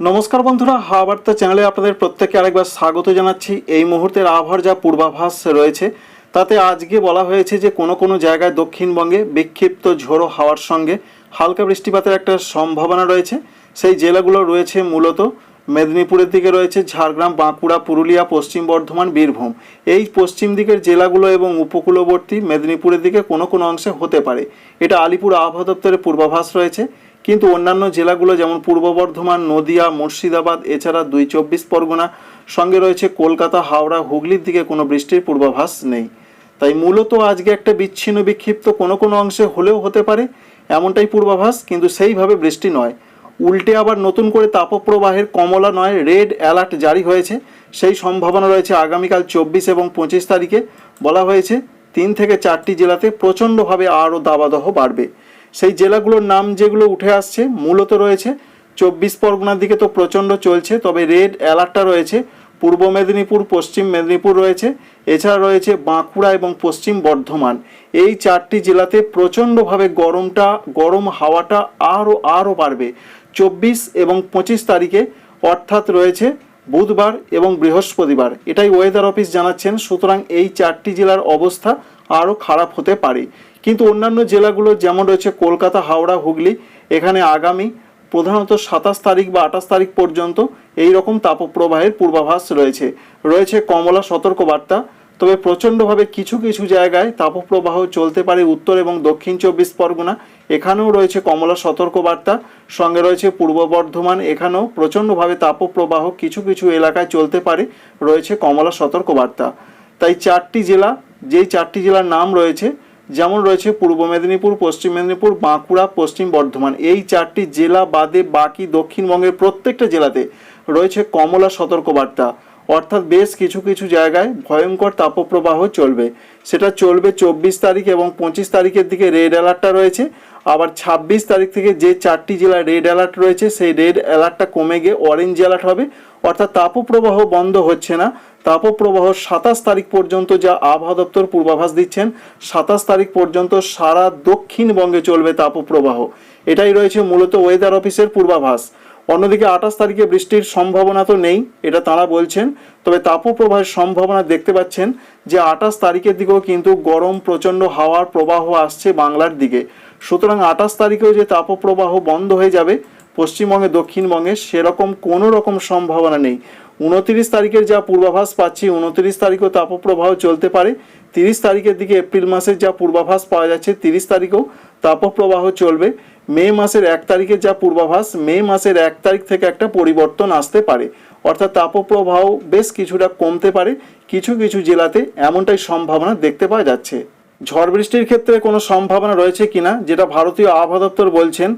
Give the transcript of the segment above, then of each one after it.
নমস্কার বন্ধুরা, হাওয়া চ্যানেলে আপনাদের প্রত্যেককে আরেকবার স্বাগত জানাচ্ছি। এই মুহূর্তের আবহাওয়ার যা পূর্বাভাস রয়েছে, তাতে আজকে বলা হয়েছে যে কোনো কোনো জায়গায় দক্ষিণবঙ্গে বিক্ষিপ্ত ঝোড়ো হাওয়ার সঙ্গে হালকা বৃষ্টিপাতের একটা সম্ভাবনা রয়েছে। সেই জেলাগুলো রয়েছে মূলত মেদিনীপুরের দিকে রয়েছে ঝাড়গ্রাম, বাঁকুড়া, পুরুলিয়া, পশ্চিম বর্ধমান, বীরভূম। এই পশ্চিম দিকের জেলাগুলো এবং উপকূলবর্তী মেদিনীপুরের দিকে কোনো কোনো অংশে হতে পারে। এটা আলিপুর আবহাওয়া দপ্তরের পূর্বাভাস রয়েছে। কিন্তু অন্যান্য জেলাগুলো যেমন পূর্ব বর্ধমান, নদিয়া, মুর্শিদাবাদ, এছাড়া দুই চব্বিশ পরগনা, সঙ্গে রয়েছে কলকাতা, হাওড়া, হুগলির দিকে কোনো বৃষ্টির পূর্বাভাস নেই। তাই মূলত আজকে একটা বিচ্ছিন্ন বিক্ষিপ্ত কোনো কোনো অংশে হলেও হতে পারে এমনটাই পূর্বাভাস, কিন্তু সেইভাবে বৃষ্টি নয়। উল্টে আবার নতুন করে তাপপ্রবাহের কমলা নয়, রেড অ্যালার্ট জারি হয়েছে। সেই সম্ভাবনা রয়েছে আগামীকাল চব্বিশ এবং পঁচিশ তারিখে। বলা হয়েছে তিন থেকে চারটি জেলাতে প্রচণ্ডভাবে আরও দাবাদহ বাড়বে। সেই জেলাগুলোর নাম যেগুলো উঠে আসছে মূলত রয়েছে চব্বিশ পরগনার দিকে তো প্রচণ্ড চলছে, তবে রেড অ্যালার্টটা রয়েছে। পূর্ব মেদিনীপুর, পশ্চিম মেদিনীপুর রয়েছে। এছাড়া রয়েছে বাঁকুড়া এবং পশ্চিম বর্ধমান। এই চারটি জেলাতে প্রচণ্ডভাবে গরমটা, গরম হাওয়াটা আরও আরও বাড়বে। চব্বিশ এবং পঁচিশ তারিখে অর্থাৎ রয়েছে বুধবার এবং বৃহস্পতিবার। এটাই ওয়েদার অফিস জানাচ্ছেন। সুতরাং এই চারটি জেলার অবস্থা আরও খারাপ হতে পারে। কিন্তু অন্যান্য জেলাগুলো যেমন রয়েছে কলকাতা, হাওড়া, হুগলি, এখানে আগামী প্রধানত সাতাশ তারিখ বা আঠাশ তারিখ পর্যন্ত এই রকম তাপপ্রবাহের পূর্বাভাস রয়েছে। রয়েছে কমলা সতর্কবার্তা। তবে প্রচণ্ডভাবে কিছু কিছু জায়গায় তাপপ্রবাহ চলতে পারে উত্তর এবং দক্ষিণ চব্বিশ পরগনা। এখানেও রয়েছে কমলা সতর্কবার্তা। সঙ্গে রয়েছে পূর্ব বর্ধমান। এখানেও প্রচণ্ডভাবে তাপপ্রবাহ কিছু কিছু এলাকায় চলতে পারে। রয়েছে কমলা সতর্কবার্তা। তাই চারটি জেলা যেই চারটি জেলার নাম রয়েছে, যেমন রয়েছে পূর্ব মেদিনীপুর, পশ্চিম মেদিনীপুর, বাঁকুড়া, পশ্চিম বর্ধমান। এই চারটি জেলা বাদে বাকি দক্ষিণবঙ্গের প্রত্যেকটা জেলাতে রয়েছে কমলা সতর্কবার্তা। অর্থাৎ বেশ কিছু কিছু জায়গায় ভয়ঙ্কর তাপপ্রবাহ চলবে। সেটা চলবে চব্বিশ তারিখ এবং পঁচিশ তারিখের দিকে রেড অ্যালার্টটা রয়েছে। আবার ছাব্বিশ তারিখ থেকে যে চারটি জেলায় রেড অ্যালার্ট রয়েছে, সেই রেড অ্যালার্টটা কমে গিয়ে অরেঞ্জ অ্যালার্ট হবে। অর্থাৎ তাপপ্রবাহ বন্ধ হচ্ছে না। তাপপ্রবাহ সাতাশ তারিখ পর্যন্ত যা আবহাওয়া দপ্তর পূর্বাভাস দিচ্ছেন, সাতাশ তারিখ পর্যন্ত সারা দক্ষিণবঙ্গে চলবে তাপপ্রবাহ। এটাই রয়েছে মূলত ওয়েদার অফিসের পূর্বাভাস। অন্যদিকে আঠাশ তারিখে বৃষ্টির সম্ভাবনা তো নেই, এটা তারা বলছেন। তবে তাপপ্রবাহের সম্ভাবনা দেখতে পাচ্ছেন যে আঠাশ তারিখের দিকেও কিন্তু গরম প্রচণ্ড হাওয়ার প্রবাহ আসছে বাংলার দিকে। সুতরাং আঠাশ তারিখেও যে তাপপ্রবাহ বন্ধ হয়ে যাবে, পশ্চিমবঙ্গে, দক্ষিণবঙ্গে সেরকম কোনো রকম সম্ভাবনা নেই। উনতিরিশ তারিখের যা পূর্বাভাস পাচ্ছি, উনতিরিশ তারিখেও তাপপ্রবাহ চলতে পারে। তিরিশ তারিখের দিকে এপ্রিল মাসের যা পূর্বাভাস পাওয়া যাচ্ছে, তিরিশ তারিখেও তাপপ্রবাহ চলবে। মে মাসের এক তারিখে যা পূর্বাভাস, মে মাসের এক তারিখ থেকে একটা পরিবর্তন আসতে পারে। অর্থাৎ তাপপ্রবাহ বেশ কিছুটা কমতে পারে। কিছু কিছু জেলাতে এমনটাই সম্ভাবনা দেখতে পাওয়া যাচ্ছে। ঝড় বৃষ্টির ক্ষেত্রে কোনো সম্ভাবনা রয়েছে কিনা, যেটা ভারতীয় আবহাওয়া দপ্তর বলছেন,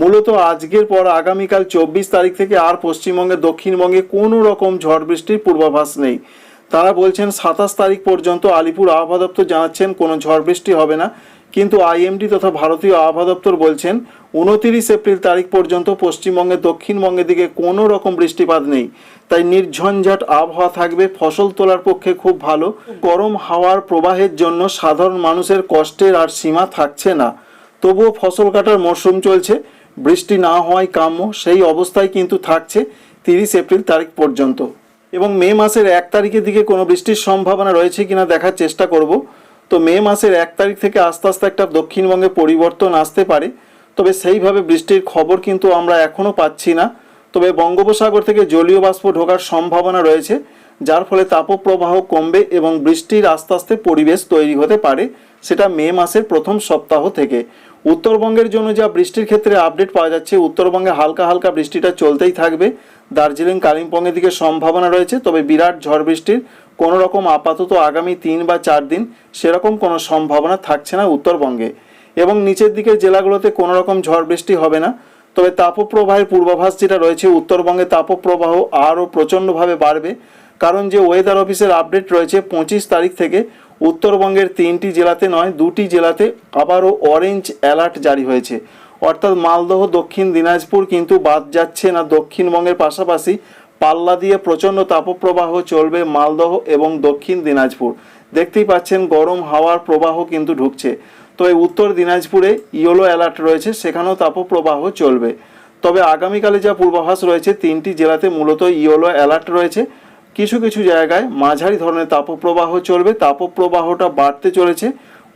মূলত আজকের পর আগামীকাল চব্বিশ তারিখ থেকে আর পশ্চিমবঙ্গে, দক্ষিণবঙ্গে কোনো রকম ঝড় বৃষ্টির পূর্বাভাস নেই। তারা বলছেন, সাতাশ তারিখ পর্যন্ত আলিপুর আবহাওয়া দপ্তর জানাচ্ছেন, কোনো ঝড় বৃষ্টি হবে না। কিন্তু আইএমডি তথা ভারতীয় আবহাওয়া দপ্তর বলছেন, উনতিরিশ এপ্রিল তারিখ পর্যন্ত পশ্চিমবঙ্গে, দক্ষিণবঙ্গের দিকে কোনো রকম বৃষ্টিপাত নেই। তাই নির্ঝঞ্ঝাট আবহাওয়া থাকবে, ফসল তোলার পক্ষে খুব ভালো। গরম হাওয়ার প্রবাহের জন্য সাধারণ মানুষের কষ্টের আর সীমা থাকছে না। তবুও ফসল কাটার মরশুম চলছে। বৃষ্টি না হওয়ায় কাম্য, সেই অবস্থায় কিন্তু থাকছে তিরিশ এপ্রিল তারিখ পর্যন্ত। এবং মে মাসের এক তারিখের দিকে কোনো বৃষ্টির সম্ভাবনা রয়েছে কিনা দেখার চেষ্টা করব। তো মে মাসের এক তারিখ থেকে আস্তে আস্তে একটা দক্ষিণবঙ্গে পরিবর্তন আসতে পারে। তবে সেইভাবে বৃষ্টির খবর কিন্তু আমরা এখনও পাচ্ছি না। তবে বঙ্গোপসাগর থেকে জলীয় বাষ্প ঢোকার সম্ভাবনা রয়েছে, যার ফলে তাপপ্রবাহ কমবে এবং বৃষ্টির আস্তে আস্তে পরিবেশ তৈরি হতে পারে, সেটা মে মাসের প্রথম সপ্তাহ থেকে। উত্তরবঙ্গের জন্য যা বৃষ্টির ক্ষেত্রে আপডেট পাওয়া যাচ্ছে, উত্তরবঙ্গে হালকা হালকা বৃষ্টিটা চলতেই থাকবে। দার্জিলিং, কালিম্পংয়ের দিকে সম্ভাবনা রয়েছে, তবে বিরাট ঝড় বৃষ্টির কোনো রকম আপাতত আগামী তিন বা চার দিন সেরকম কোনো সম্ভাবনা থাকছে না উত্তরবঙ্গে। এবং নিচের দিকের জেলাগুলোতে কোনো রকম ঝড় বৃষ্টি হবে না। তবে তাপপ্রবাহের পূর্বাভাস যেটা রয়েছে, উত্তরবঙ্গে তাপপ্রবাহ আরও প্রচণ্ডভাবে বাড়বে। কারণ যে ওয়েদার অফিসের আপডেট রয়েছে পঁচিশ তারিখ থেকে, উত্তরবঙ্গের তিনটি জেলাতে নয়, দুটি জেলাতে আবারও অরেঞ্জ অ্যালার্ট জারি হয়েছে। অর্থাৎ মালদহ, দক্ষিণ দিনাজপুর কিন্তু বাদ যাচ্ছে না দক্ষিণবঙ্গের পাশাপাশি। পাল্লা দিয়ে প্রচণ্ড তাপপ্রবাহ চলবে মালদহ এবং দক্ষিণ দিনাজপুর। দেখতেই পাচ্ছেন গরম হাওয়ার প্রবাহ কিন্তু ঢুকছে। তো এই উত্তর দিনাজপুরে ইয়েলো অ্যালার্ট রয়েছে, সেখানেও তাপপ্রবাহ চলবে। তবে আগামীকালে যা পূর্বাভাস রয়েছে, তিনটি জেলাতে মূলত ইয়েলো অ্যালার্ট রয়েছে। কিছু কিছু জায়গায় মাঝারি ধরনের তাপপ্রবাহ চলবে, তাপপ্রবাহটা বাড়তে চলেছে।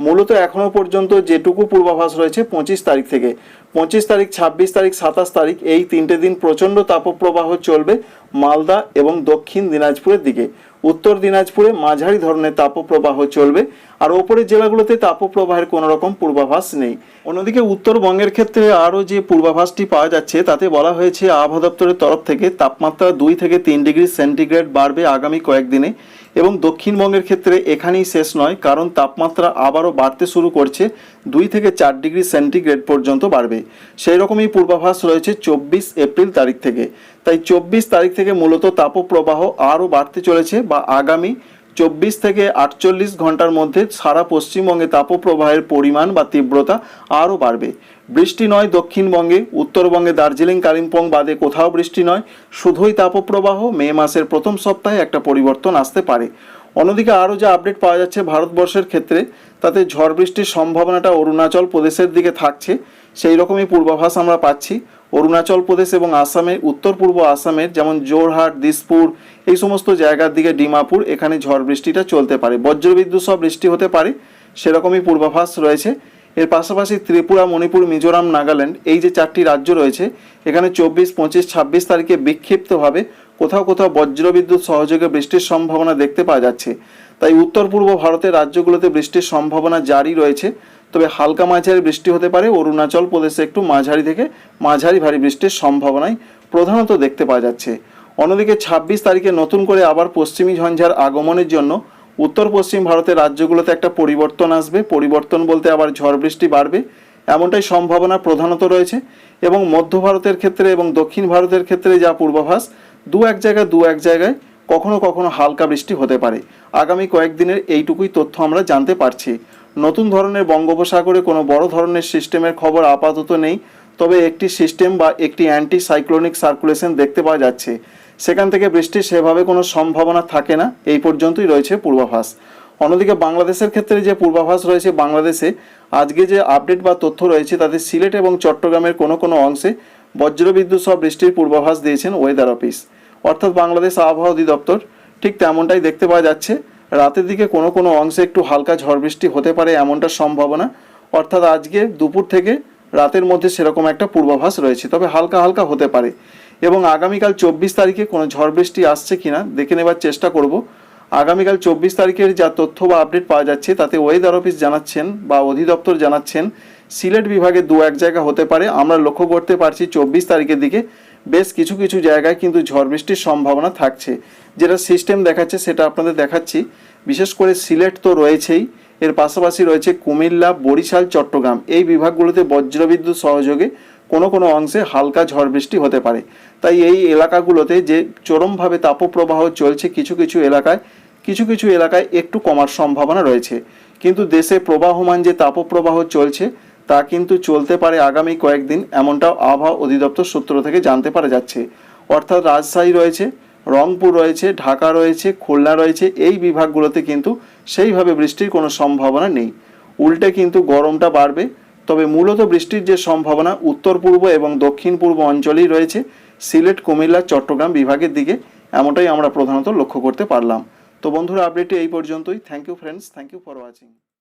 মূলত এখনও পর্যন্ত যেটুকু পূর্বাভাস রয়েছে পঁচিশ তারিখ থেকে। পঁচিশ তারিখ, ছাব্বিশ তারিখ, সাতাশ তারিখ এই তিনটে দিন প্রচণ্ড তাপপ্রবাহ চলবে মালদা এবং দক্ষিণ দিনাজপুরের দিকে। উত্তর দিনাজপুরে মাঝারি ধরনের তাপপ্রবাহ চলবে আর ওপরের জেলাগুলোতে তাপপ্রবাহের কোনো রকম পূর্বাভাস নেই। অন্যদিকে উত্তরবঙ্গের ক্ষেত্রে আরও যে পূর্বাভাসটি পাওয়া যাচ্ছে তাতে বলা হয়েছে আবহাওয়া দপ্তরের তরফ থেকে তাপমাত্রা দুই থেকে তিন ডিগ্রি সেন্টিগ্রেড বাড়বে আগামী কয়েকদিনে। এবং দক্ষিণবঙ্গের ক্ষেত্রে এখানেই শেষ নয়, কারণ তাপমাত্রা আবারও বাড়তে শুরু করছে। দুই থেকে চার ডিগ্রি সেন্টিগ্রেড পর্যন্ত বাড়বে। সেই রকমই পূর্বাভাস রয়েছে চব্বিশ এপ্রিল তারিখ থেকে। তাই চব্বিশ তারিখ থেকে মূলত তাপপ্রবাহ আরও বাড়তে চলেছে বা আগামী চব্বিশ থেকে আটচল্লিশ ঘণ্টার মধ্যে সারা পশ্চিমবঙ্গে তাপপ্রবাহের পরিমাণ বা তীব্রতা আরও বাড়বে। বৃষ্টি নয় দক্ষিণবঙ্গে, উত্তরবঙ্গে দার্জিলিং, কালিম্পং বাদে কোথাও বৃষ্টি নয়। শুধুই তাপপ্রবাহ, মে মাসের প্রথম সপ্তাহে একটা পরিবর্তন আসতে পারে। অন্যদিকে আরও যা আপডেট পাওয়া যাচ্ছে ভারতবর্ষের ক্ষেত্রে, তাতে ঝড় বৃষ্টির সম্ভাবনাটা অরুণাচল প্রদেশের দিকে থাকছে। সেই রকমই পূর্বাভাস আমরা পাচ্ছি। অরুণাচল প্রদেশ এবং আসামের, উত্তর পূর্ব আসামের, যেমন জোরহাট, দিসপুর, এই সমস্ত জায়গার দিকে ডিমাপুর, এখানে ঝড় বৃষ্টিটা চলতে পারে। বজ্রবিদ্যুৎ সব বৃষ্টি হতে পারে, সেরকমই পূর্বাভাস রয়েছে। এর পাশাপাশি ত্রিপুরা, মণিপুর, মিজোরাম, নাগাল্যান্ড, এই যে চারটি রাজ্য রয়েছে, এখানে চব্বিশ, পঁচিশ, ছাব্বিশ তারিখে বিক্ষিপ্তভাবে কোথাও কোথাও বজ্রবিদ্যুৎ সহযোগে বৃষ্টির সম্ভাবনা দেখতে পাওয়া যাচ্ছে। তাই উত্তর পূর্ব ভারতের রাজ্যগুলোতে বৃষ্টির সম্ভাবনা জারি রয়েছে। তবে হালকা মাঝারি বৃষ্টি হতে পারে। অরুণাচল প্রদেশে একটু মাঝারি থেকে মাঝারি ভারী বৃষ্টির সম্ভাবনাই প্রধানত দেখতে পাওয়া যাচ্ছে। অন্যদিকে ছাব্বিশ তারিখে নতুন করে আবার পশ্চিমী ঝঞ্ঝার আগমনের জন্য উত্তর পশ্চিম ভারতের রাজ্যগুলোতে একটা পরিবর্তন আসবে। পরিবর্তন বলতে আবার ঝড় বৃষ্টি বাড়বে, এমনটাই সম্ভাবনা প্রধানত রয়েছে। এবং মধ্য ভারতের ক্ষেত্রে এবং দক্ষিণ ভারতের ক্ষেত্রে যা পূর্বাভাস, দু এক জায়গায় দু এক জায়গায় কখনো কখনো হালকা বৃষ্টি হতে পারে। আগামী কয়েকদিনের এইটুকুই তথ্য আমরা জানতে পারছি। নতুন ধরনের বঙ্গোপসাগরে কোনো বড় ধরনের সিস্টেমের খবর আপাতত নেই, তবে একটি সিস্টেম বা একটি অ্যান্টি সাইক্লোনিক সার্কুলেশন দেখতে পাওয়া যাচ্ছে। সেখান থেকে বৃষ্টির সেভাবে কোনো সম্ভাবনা থাকে না, এই পর্যন্তই রয়েছে পূর্বাভাস। অন্যদিকে বাংলাদেশের ক্ষেত্রে যে পূর্বাভাস রয়েছে বাংলাদেশে, আজকে যে আপডেট বা তথ্য রয়েছে তাতে সিলেট এবং চট্টগ্রামের কোনো কোনো অংশে বজ্রবিদ্যুৎ সহ বৃষ্টির পূর্বাভাস দিয়েছেন ওয়েদার অফিস অর্থাৎ বাংলাদেশ আবহাওয়া অধিদপ্তর, ঠিক তেমনটাই দেখতে পাওয়া যাচ্ছে। রাতের দিকে কোনো কোনো অংশে একটু হালকা ঝড় বৃষ্টি হতে পারে এমনটা সম্ভাবনা। অর্থাৎ আজকে দুপুর থেকে রাতের মধ্যে সেরকম একটা পূর্বাভাস রয়েছে, তবে হালকা হালকা হতে পারে। এবং আগামীকাল চব্বিশ তারিখে কোনো ঝড় বৃষ্টি আসছে কি না দেখে নেবার চেষ্টা করব। আগামীকাল চব্বিশ তারিখের যা তথ্য বা আপডেট পাওয়া যাচ্ছে, তাতে ওয়েদার অফিস জানাচ্ছেন বা অধিদপ্তর জানাচ্ছেন, সিলেট বিভাগে দু এক জায়গা হতে পারে। আমরা লক্ষ্য করতে পারছি চব্বিশ তারিখের দিকে বেশ কিছু কিছু জায়গায় কিন্তু ঝড় বৃষ্টির সম্ভাবনা থাকছে। যেটা সিস্টেম দেখাচ্ছে সেটা আপনাদের দেখাচ্ছি। বিশেষ করে সিলেট তো রয়েছেই। এর পাশাপাশি রয়েছে কুমিল্লা, বরিশাল, চট্টগ্রাম। এই বিভাগগুলোতে বজ্রবিদ্যুৎ সহযোগে কোনো কোনো অংশে হালকা ঝড় বৃষ্টি হতে পারে। তাই এই এলাকাগুলোতে যে চরমভাবে তাপপ্রবাহ চলছে কিছু কিছু এলাকায়, কিছু কিছু এলাকায় একটু কমার সম্ভাবনা রয়েছে। কিন্তু দেশে প্রবাহমান যে তাপপ্রবাহ চলছে তা কিন্তু চলতে পারে আগামী কয়েকদিন, এমনটাও আবহাওয়া অধিদপ্তর সূত্র থেকে জানতে পারা যাচ্ছে। অর্থাৎ রাজশাহী রয়েছে, রংপুর রয়েছে, ঢাকা রয়েছে, খুলনা রয়েছে, এই বিভাগগুলোতে কিন্তু সেইভাবে বৃষ্টির কোনো সম্ভাবনা নেই। উল্টে কিন্তু গরমটা বাড়বে, তবে মূলত বৃষ্টির যে সম্ভাবনা উত্তর পূর্ব এবং দক্ষিণ পূর্ব অঞ্চলেই রয়েছে, সিলেট, কুমিল্লা, চট্টগ্রাম বিভাগের দিকে, এমনটাই আমরা প্রধানত লক্ষ্য করতে পারলাম। তো বন্ধুরা আপডেটটি এই পর্যন্তই। Thank you friends thank you for watching